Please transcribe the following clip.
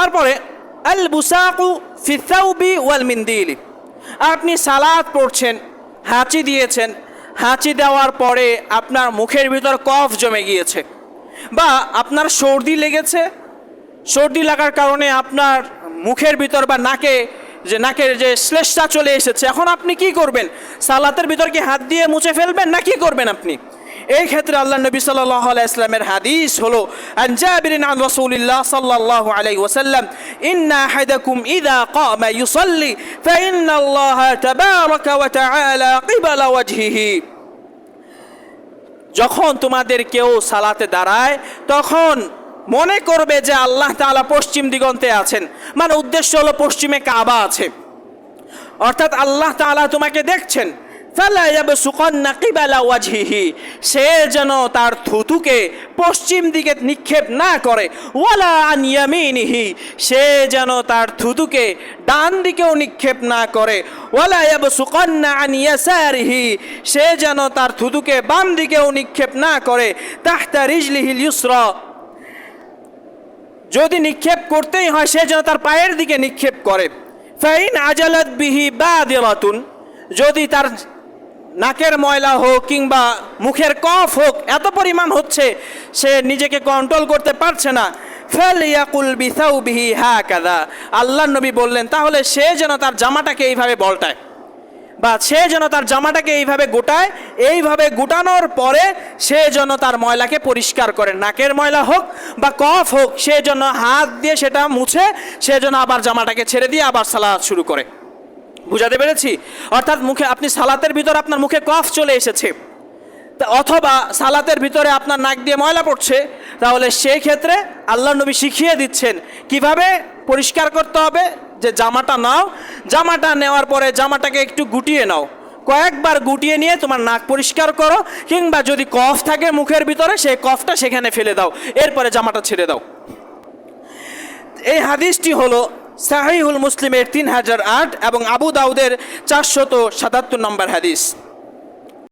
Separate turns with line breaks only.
তারপরে আল বুসাকু ফিসাউবি ওয়াল মিন্দিলি। আপনি সালাদ পড়ছেন, হাঁচি দিয়েছেন, হাঁচি দেওয়ার পরে আপনার মুখের ভিতর কফ জমে গিয়েছে বা আপনার সর্দি লেগেছে। সর্দি লাগার কারণে আপনার মুখের ভিতর বা নাকে যে নাকের যে শ্লেষটা চলে এসেছে। এখন আপনি কি করবেন? সালাতের ভিতর কি হাত দিয়ে মুছে ফেলবেন না কি করবেন আপনি? এই ক্ষেত্রে আল্লাহ নবী সাল্লাহ ইসলামের হাদিস হলো عن جابر عن رسول الله صلى الله عليه وسلم إن أحدكم إذا قام يصلي فإن الله تبارك وتعالى قبل وجهه যখন তোমাদের কেউ সালাতে দাঁড়ায় তখন মনে করবে যে আল্লাহ তাআলা পশ্চিম দিগন্তে আছেন মানে উদ্দেশ্য হলো পশ্চিমে কাবা আছে অর্থাৎ আল্লাহ তাআলা তোমাকে দেখছেন সে যেন তার থুতুকে পশ্চিম দিকে নিক্ষেপ না করে, ওয়ালা আন ইয়ামিনিহি, সে যেন তার থুতুকে ডান দিকেও নিক্ষেপ না করে, ওয়ালা ইয়াবসুকান্না আন ইয়াসারিহি, সে যেন তার থুতুকে বাম দিকেও নিক্ষেপ না করে, তাহতা রিজলিহিল ইউসরা। যদি নিক্ষেপ করতেই হয়, সে যেন তার পায়ের দিকে নিক্ষেপ করে। ফাইন আজালাত বিহি বাদিরাতুন, যদি তার নাকের ময়লা হোক কিংবা মুখের কফ হোক, এত পরিমাণ হচ্ছে, সে নিজেকে কন্ট্রোল করতে পারছে না। ফেল ইয়াকুল বিসাউ বিহি হা কাদা আল্লাহ নবী বললেন, তাহলে সে যেন তার জামাটাকে এইভাবে বলটায় বা সে যেন তার জামাটাকে এইভাবে গোটায়, এইভাবে গোটানোর পরে সে যেন তার ময়লাকে পরিষ্কার করে। নাকের ময়লা হোক বা কফ হোক, সে যেন হাত দিয়ে সেটা মুছে, সে যেন আবার জামাটাকে ছেড়ে দিয়ে আবার সালাদ শুরু করে। বুঝাতে পেরেছি? অর্থাৎ মুখে আপনি সালাতের ভিতর আপনার মুখে কফ চলে এসেছে। অথবা সালাতের ভিতরে আপনার নাক দিয়ে ময়লা পড়ছে, তাহলে সেই ক্ষেত্রে আল্লাহ নবী শিখিয়ে দিচ্ছেন কীভাবে পরিষ্কার করতে হবে, যে জামাটা নাও। জামাটা নেওয়ার পরে জামাটাকে একটু গুটিয়ে নাও। কয়েকবার গুটিয়ে নিয়ে তোমার নাক পরিষ্কার করো, কিংবা যদি কফ থাকে মুখের ভিতরে, সেই কফটা সেখানে ফেলে দাও। এরপরে জামাটা ছেড়ে দাও। এই হাদিসটি হলো সাহিহুল মুসলিমের তিন হাজার আট এবং আবু দাউদের চারশত সাতাত্তর নম্বর হাদিস।